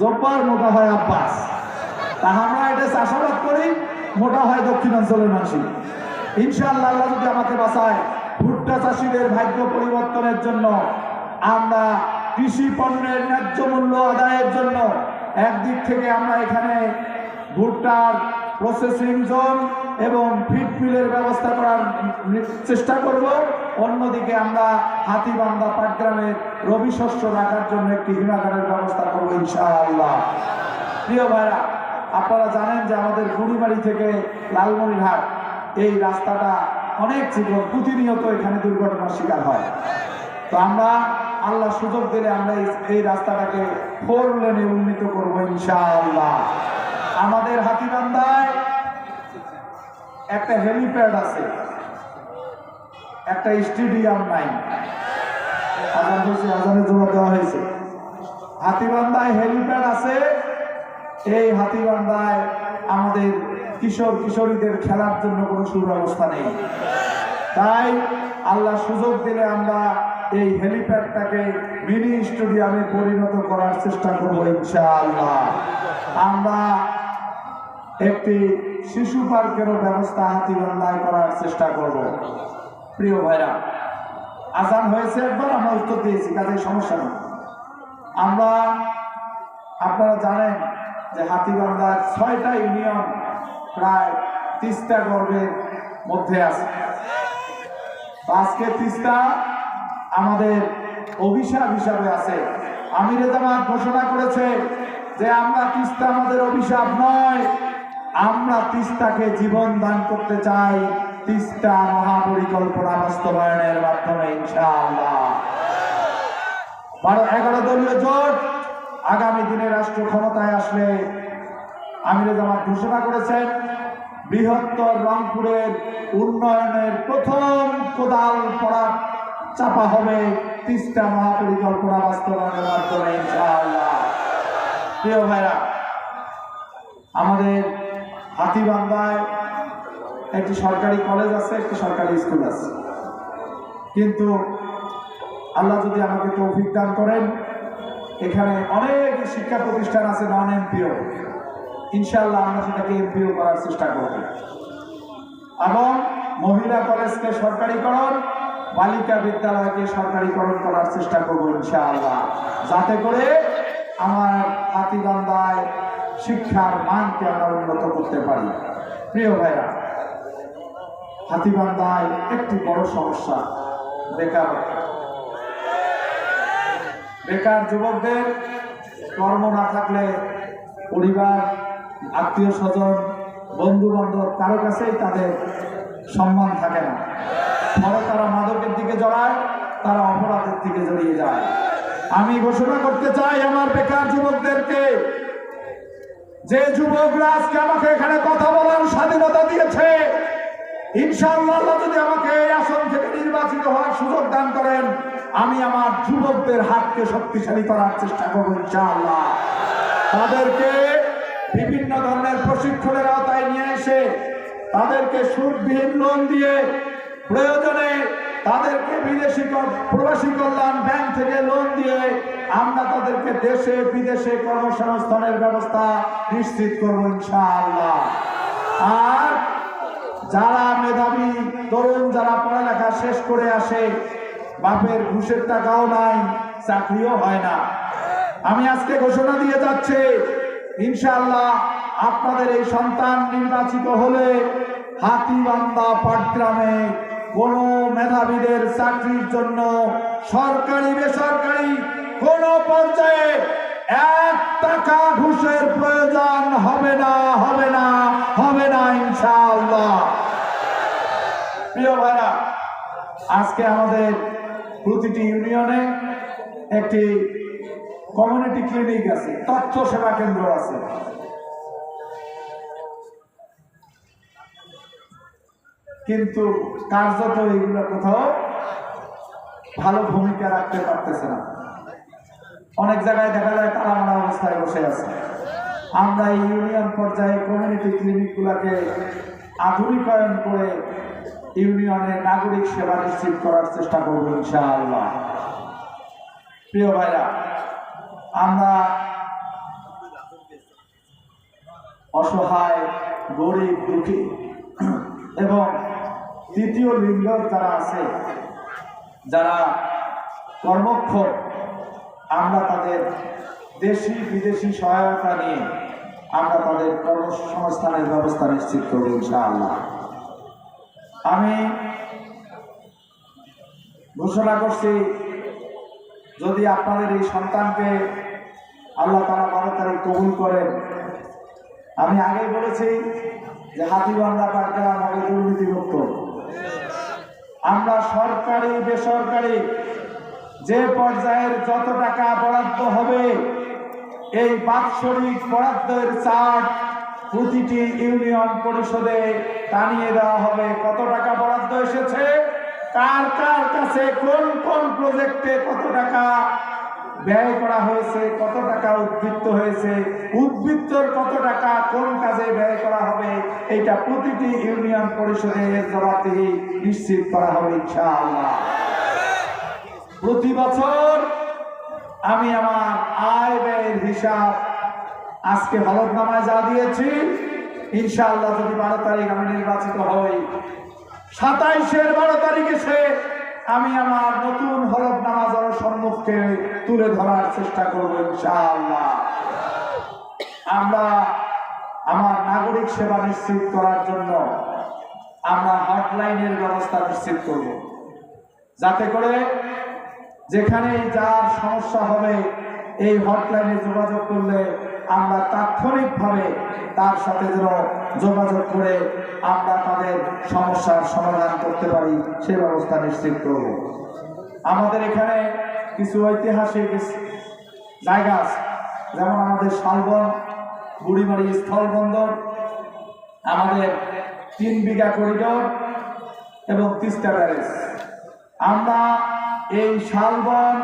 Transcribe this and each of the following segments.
জব্বার মোটা হয় আব্বাস। তা আমরা এটা চাষাবাদ করি, মোটা হয় দক্ষিণাঞ্চলের মানুষই। ইনশাআল্লাহ আল্লাহ যদি আমাকে বাঁচায়, ভুট্টা চাষিদের ভাগ্য পরিবর্তনের জন্য, আমরা কৃষি পণ্যের ন্যায্য মূল্য আদায়ের জন্য একদিক থেকে আমরা এখানে ভুট্টার প্রসেসিং জোন এবং মিলের ব্যবস্থা করার চেষ্টা করব। অন্যদিকে আমরা হাতিবান্ধা পাটগ্রামের রবি শস্য রাখার জন্য একটি হিমাগারের ব্যবস্থা করব ইনশাআল্লাহ। প্রিয় ভাইরা, আপনারা জানেন যে আমাদের বুড়িবাড়ি থেকে লালমনিরহাট, এই রাস্তাটা অনেক জীবন প্রতিনিয়ত এখানে দুর্ঘটনার শিকার হয়। তো আমরা আল্লাহ সুযোগ দিলে আমরা এই- এই রাস্তাটাকে ফোর লেনে উন্নীত করব ইনশাআল্লাহ। আমাদের হাতিবান্ধায় একটা হেলিপ্যাড আছে। একটা স্টেডিয়াম নাই। আজান হয়েছে, আজানের জমা দেওয়া হয়েছে। হাতিবান্ধায় হেলিপ্যাড আছে। এই হাতিবান্ধায় আমাদের কিশোর, কিশোরীদের খেলার জন্য কোনো সুব্যবস্থা নেই। তাই আল্লাহ সুযোগ দিলে আমরা এই হেলিপ্যাডটাকে মিনি স্টেডিয়ামে পরিণত করার চেষ্টা করব ইনশাআল্লাহ। আমরা একটি শিশু পার্কেরও ব্যবস্থা হাতিবান্ধায় করার চেষ্টা করব। প্রিয় ভাইরা, আজান হয়েছে একবার, আমরা উত্তর দিয়েছি কাজে সমস্যা নেই। আমরা, আপনারা জানেন যে হাতিবান্ধার ছয়টা ইউনিয়ন প্রায় তিস্তা গর্বের মধ্যে আছে। আজকে তিস্তা আমাদের অভিশাপ হিসাবে আছে। আমিরে জামাত ঘোষণা করেছে যে আমরা তিস্তা আমাদের অভিশাপ নয়, আমরা তিস্তাকে জীবন দান করতে চাই। তিস্তা মহাপরিকল্পনা বাস্তবায়নের মাধ্যমে, ইনশাআল্লাহ। এগারো দলীয় জোট আগামী দিনে রাষ্ট্র ক্ষমতায় আসলে আমিরে জামাত ঘোষণা করেছেন, বৃহত্তর রংপুরের উন্নয়নের প্রথম কোদাল পড়া চাপা হবে তিস্তা মহাপরিকল্পনা বাস্তবায়নের মাধ্যমে, ইনশাআল্লাহ। প্রিয় ভাইরা, আমাদের হাতিবান্ধায় একটি সরকারি কলেজ আছে, একটি সরকারি স্কুল আছে। কিন্তু আল্লাহ যদি আমাকে তৌফিক দান করেন, এখানে অনেক শিক্ষা প্রতিষ্ঠান আছে নন এমপিও ইনশাল্লাহ আমরা সেটাকে এমপিও করার চেষ্টা করব। এবং মহিলা কলেজকে সরকারিকরণ, বালিকা বিদ্যালয়কে সরকারিকরণ করার চেষ্টা করব ইনশাআল্লাহ। যাতে করে আমার হাতিবান্ধায় শিক্ষার মানকে আমরা উন্নত করতে পারি। প্রিয় ভাইরা হাতিবান্ধায় একটি বড় সমস্যা। বেকারত্ব বেকার যুবকদের কর্ম না থাকলে পরিবার, আত্মীয় স্বজন বন্ধু বান্ধব কারও কাছেই তাদের সম্মান থাকে না। ফলে তারা মাদকের দিকে জড়ায়, তারা অপরাধের দিকে জড়িয়ে যায়। আমি ঘোষণা করতে চাই আমার বেকার যুবকদেরকে, যে যুবকরা আজকে আমাকে এখানে কথা বলার স্বাধীনতা দিয়েছে ইনশাআল্লাহ আল্লাহ যদি আমাকে এই আসন থেকে নির্বাচিত হওয়ার সুযোগ দান করেন, আমি আমার যুবকদের হাতকে শক্তিশালী করার চেষ্টা করব ইনশাআল্লাহ। তাদেরকে বিভিন্ন ধরনের প্রশিক্ষণের আওতায় নিয়ে এসে তাদেরকে সুদবিহীন লোন দিয়ে প্রয়োজনে তাদেরকে বিদেশি প্রবাসী কল্যাণ ব্যাংক থেকে লোন দিয়ে আমরা তাদেরকে দেশে, বিদেশে কর্মসংস্থানের ব্যবস্থা নিশ্চিত করব ইনশাআল্লাহ। আর যারা মেধাবী, তরুণ যারা পড়ালেখা শেষ করে আসে, বাপের ঘুষের টাকাও নাই, চাকরিও হয় না। আমি আজকে ঘোষণা দিয়ে যাচ্ছি, ইনশাআল্লাহ আপনাদের এই সন্তান নির্বাচিত হলে হাতিবান্ধা পাটগ্রামে কোন মেধাবীদের চাকরির জন্য সরকারি, বেসরকারি কোন পর্যায়ে এক টাকা ঘুষের প্রয়োজন হবে না হবে না হবে না ইনশাআল্লাহ। প্রিয় ভাইরা, আজকে আমাদের প্রতিটি ইউনিয়নে একটি কমিউনিটি ক্লিনিক আছে, তথ্য সেবা কেন্দ্র আছে। কিন্তু কার্যত এগুলো কোথাও ভালো ভূমিকা রাখতে পারতেছে না। অনেক জায়গায় দেখা যায় তারা মারা অবস্থায় বসে আছে। আমরা এই ইউনিয়ন পর্যায়ে কমিউনিটি ক্লিনিকগুলোকে আধুনিকায়ন করে ইউনিয়নের নাগরিক সেবা নিশ্চিত করার চেষ্টা করব ইনশাআল্লাহ। প্রিয় ভাইরা, আমরা অসহায়, গরিব, দুঃখী এবং তৃতীয় লিঙ্গ যারা আছে, যারা কর্মক্ষম আমরা তাদের দেশি, বিদেশি সহায়তা নিয়ে আমরা তাদের কর্মসংস্থানের ব্যবস্থা নিশ্চিত করব ইনশাআল্লাহ। আমি ঘোষণা করছি, যদি আপনাদের এই সন্তানকে আল্লাহ তারা বারো তারিখ কবুল করেন। আমি আগেই বলেছি যে হাতিবান্ধা পাটগ্রাম হবে দুর্নীতিমুক্ত। আমরা সরকারি, বেসরকারি যে পর্যায়ের যত টাকা বরাদ্দ হবে, এই বাৎসরিক বরাদ্দের চার্ট প্রতিটি ইউনিয়ন পরিষদে টানিয়ে দেওয়া হবে। কত টাকা বরাদ্দ এসেছে? কার কার কাছে কোন কোন প্রজেক্টে কত টাকা ব্যয় করা হয়েছে, কত টাকা উদ্বৃত্ত হয়েছে, উদ্বৃত্তর কত টাকা কোন কাজে ব্যয় করা হবে এটা প্রতিটি ইউনিয়ন পরিষদে এর জবাবদিহি নিশ্চিত করা হবে ইনশাআল্লাহ। প্রতি বছর আমি আমার আয় ব্যয়ের হিসাব আজকে হলফনামায় যা দিয়েছি, ইনশাআল্লাহ যদি বারো তারিখ আমি নির্বাচিত হই, সাতাইশের বারো তারিখ এসে আমি আমার নতুন হলফনামা জনসম্মুখে তুলে ধরার চেষ্টা করব ইনশাআল্লাহ। আমরা আমার নাগরিক সেবা নিশ্চিত করার জন্য আমরা হটলাইনের ব্যবস্থা নিশ্চিত করব। যাতে করে যেখানে যার সমস্যা হবে, এই হটলাইনে যোগাযোগ করলে আমরা তাৎক্ষণিকভাবে তার সাথে যেন যোগাযোগ করে আমরা তাদের সমস্যার সমাধান করতে পারি, সে ব্যবস্থা নিশ্চিত করব। আমাদের এখানে কিছু ঐতিহাসিক জায়গা আছে, যেমন আমাদের শালবন, বুড়িমারি স্থলবন্দর, আমাদের তিন বিঘা করিডোর এবং তিস্তা ব্যারেজ আমরা এই শালবন,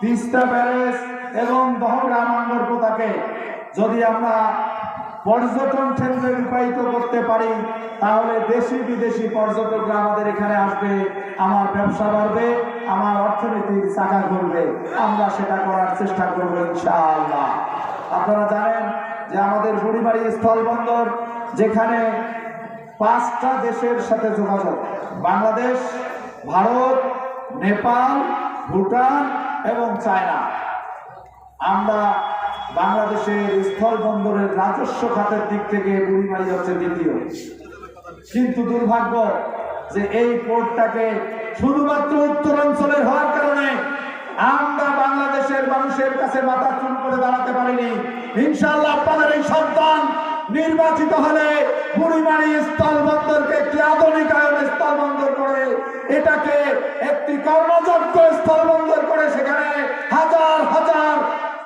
তিস্তা ব্যারেজ এবং দহগ্রা মঙ্গলপোতাকে যদি আমরা পর্যটন কেন্দ্রে রূপায়িত করতে পারি, তাহলে দেশি বিদেশি পর্যটকরা আমাদের এখানে আসবে, আমার ব্যবসা বাড়বে, আমার অর্থনীতির চাকা ঘুরবে। আমরা সেটা করার চেষ্টা করব ইনশাআল্লাহ। আপনারা জানেন যে আমাদের বুড়িবাড়ি স্থলবন্দর, যেখানে পাঁচটা দেশের সাথে যোগাযোগ। বাংলাদেশ, ভারত নেপাল, ভুটান এবং চায়না। আমরা বাংলাদেশের স্থল বন্দরের রাজস্ব খাতের দিক থেকে বুড়িমারি হচ্ছে দ্বিতীয়। কিন্তু দুর্ভাগ্য যে এই পোর্টটাকে শুধুমাত্র উত্তরাঞ্চলের হওয়ার কারণে আমরা বাংলাদেশের মানুষের কাছে মাথা চুল করে দাঁড়াতে পারিনি। ইনশাল্লাহ আপনাদের এই সন্তান নির্বাচিত হলে বুড়িমারি স্থল বন্দরকে একটি আধুনিকায়ন স্থল বন্দর করে এটাকে একটি কর্মযোগ্য স্থল বন্দর করে সেখানে হাজার হাজার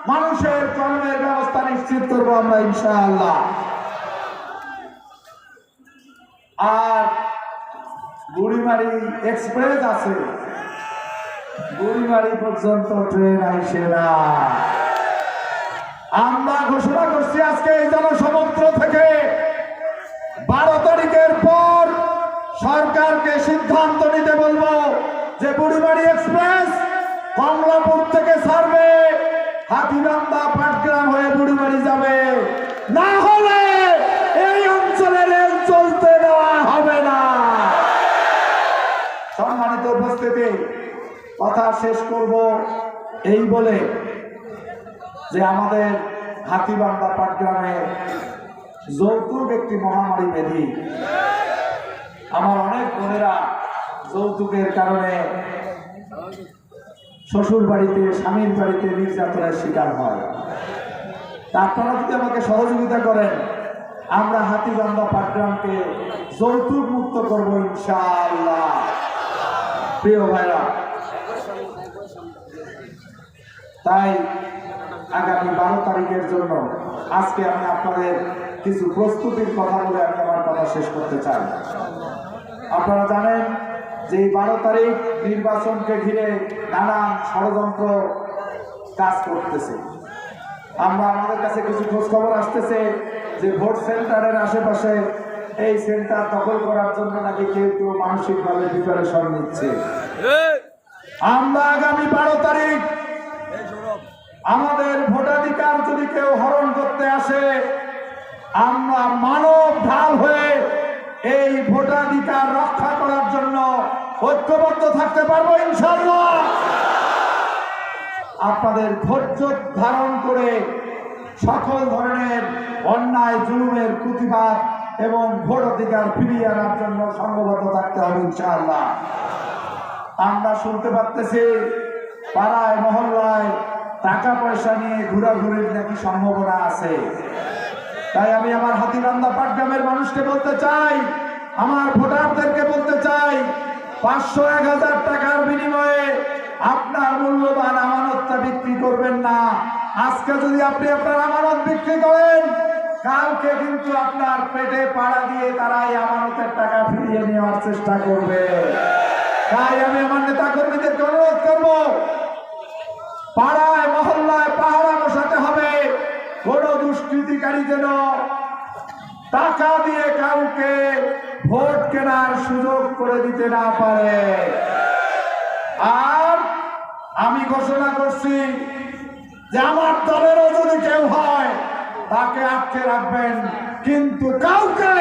মানুষের কর্মের ব্যবস্থা নিশ্চিত করব আমরা ইনশাআল্লাহ। আর বুড়িমারি এক্সপ্রেস আছে। বুড়িমারি পর্যন্ত ট্রেন আইসে না। আমরা ঘোষণা করছি আজকে এই থেকে বারো তারিখের পর সরকারকে সিদ্ধান্ত নিতে বলব যে বুড়িমারি এক্সপ্রেস, কমলাপুর থেকে ছাড়বে হাতিবান্ধা পাটগ্রাম হয়ে বুড়িমারি যাবে। না হলে এই অঞ্চলে রেল চলতে দেওয়া হবে না। সম্মানিত উপস্থিতি, কথা শেষ করব এই বলে যে আমাদের হাতিবান্ধা পাটগ্রামে যৌতুক একটি মহামারী ব্যাধি। আমার অনেক বোনেরা যৌতুকের কারণে শ্বশুর বাড়িতে স্বামীর বাড়িতে নির্যাতনের শিকার হয়। আপনারা যদি আমাকে সহযোগিতা করেন, আমরা হাতিবান্ধা পাটগ্রামকে যৌতুক মুক্ত করব ইনশাআল্লাহ। প্রিয় ভাইরা, তাই আগামী বারো তারিখের জন্য আজকে আমি আপনাদের কিছু প্রস্তুতির কথা বলে আমি আমার কথা শেষ করতে চাই। আপনারা জানেন যে বারো তারিখ নির্বাচনকে ঘিরে নানা ষড়যন্ত্র কাজ করতেছে। আমরা আমাদের কাছে কিছু খোঁজ খবর আসতেছে যে ভোট সেন্টারের আশেপাশে এই সেন্টার দখল করার জন্য নাকি কেউ কেউ মানসিকভাবে প্রিপারেশন নিচ্ছে। আমরা আগামী বারো তারিখ আমাদের ভোটাধিকার যদি কেউ হরণ করতে আসে, আমরা মানব ঢাল হয়ে এই ভোটাধিকার রক্ষা ঐক্যবদ্ধ থাকতে পারব ইনশাল্লাহ আপনাদের ধৈর্য ধারণ করে সকল ধরনের অন্যায়, জুলুমের প্রতিবাদ এবং ভোট অধিকার ফিরিয়ে আনার জন্য সংঘবদ্ধ থাকতে হবে ইনশাআল্লাহ। আমরা শুনতে পারতেছি, পাড়ায়, মহল্লায় টাকা পয়সা নিয়ে ঘোরাঘুরির নাকি সম্ভাবনা আছে। তাই আমি আমার হাতিবান্ধা পাটগ্রামের মানুষকে বলতে চাই, আমার ভোটারদেরকে বলতে চাই পাঁচশো এক হাজার টাকার বিনিময়ে আপনার মূল্যবান আমানতটা বিক্রি করবেন না। আজকে যদি আপনি আপনার আমানত বিক্রি করেন, কালকে কিন্তু আপনার পেটে পাড়া দিয়ে তারা এই আমানতের টাকা ফিরিয়ে নেওয়ার চেষ্টা করবে। তাই আমি আমার নেতা কর্মীদেরকে অনুরোধ করব পাড়ায় মহল্লায় পাহারা বসাতে হবে কোন দুষ্কৃতিকারী যেন টাকা দিয়ে কাউকে ভোট কেনার সুযোগ করে দিতে না পারে। আর আমি ঘোষণা করছি যে আমার দলেরও যদি কেউ হয়, তাকে আটকে রাখবেন। কিন্তু কাউকে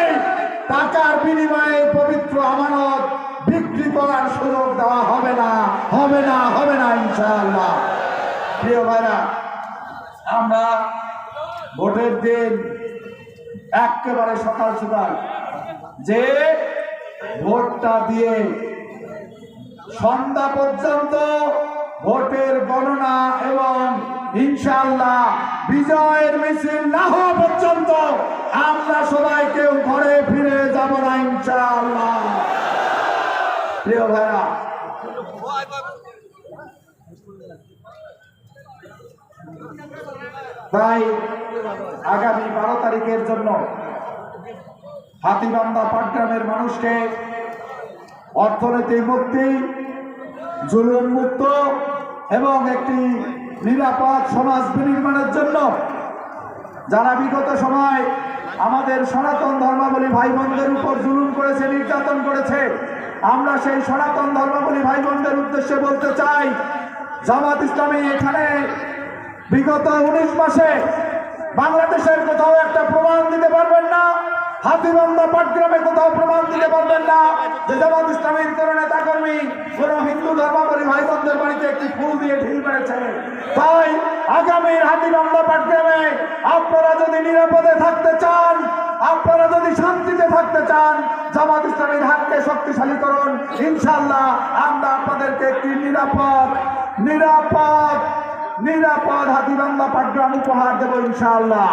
টাকার বিনিময়ে পবিত্র আমানত বিক্রি করার সুযোগ দেওয়া হবে না হবে না হবে না, ইনশাআল্লাহ। প্রিয় ভাইরা, আমরা ভোটের দিন একেবারে সকাল সকাল যে ভোটটা দিয়ে সন্ধ্যা পর্যন্ত ভোটের গণনা এবং ইনশাআল্লাহ বিজয়ের মিছিল না হওয়া পর্যন্ত আমরা সবাই কেউ ঘরে ফিরে যাব না ইনশাআল্লাহ। প্রিয় ভাইরা তাই আগামী বারো তারিখের জন্য হাতিবান্ধা পাটগ্রামের মানুষকে অর্থনৈতিক মুক্তি, জুলুম মুক্ত এবং একটি নিরাপদ সমাজ বিনির্মাণের জন্য যারা বিগত সময় আমাদের সনাতন ধর্মাবলী ভাই বোনদের উপর জুলুম করেছে, নির্যাতন করেছে, আমরা সেই সনাতন ধর্মাবলী ভাই বোনদের উদ্দেশ্যে বলতে চাই, জামাত ইসলামী এখানে বিগত উনিশ মাসে বাংলাদেশের কোথাও একটা প্রমাণ দিতে পারবেন না। হাতিবান্ধা পাটগ্রামে কোথাও প্রমাণ দিতে পারবেন না। যে জামাত ইসলামীর কোন নেতা কর্মী কোন হিন্দু ধর্মাবলী ভাই বোনদের বাড়িতে একটি ফুল দিয়ে ঢিল মেরেছে। তাই আগামীর হাতিবান্ধা পাটগ্রামে আপনারা যদি নিরাপদে থাকতে চান, আপনারা যদি শান্তিতে থাকতে চান, জামাত ইসলামীর হাতকে শক্তিশালী করুন। ইনশাল্লাহ আমরা আপনাদেরকে একটি নিরাপদ নিরাপদ নিরাপদ হাতিবান্ধা পাটগ্রাম উপহার দেবো ইনশাআল্লাহ।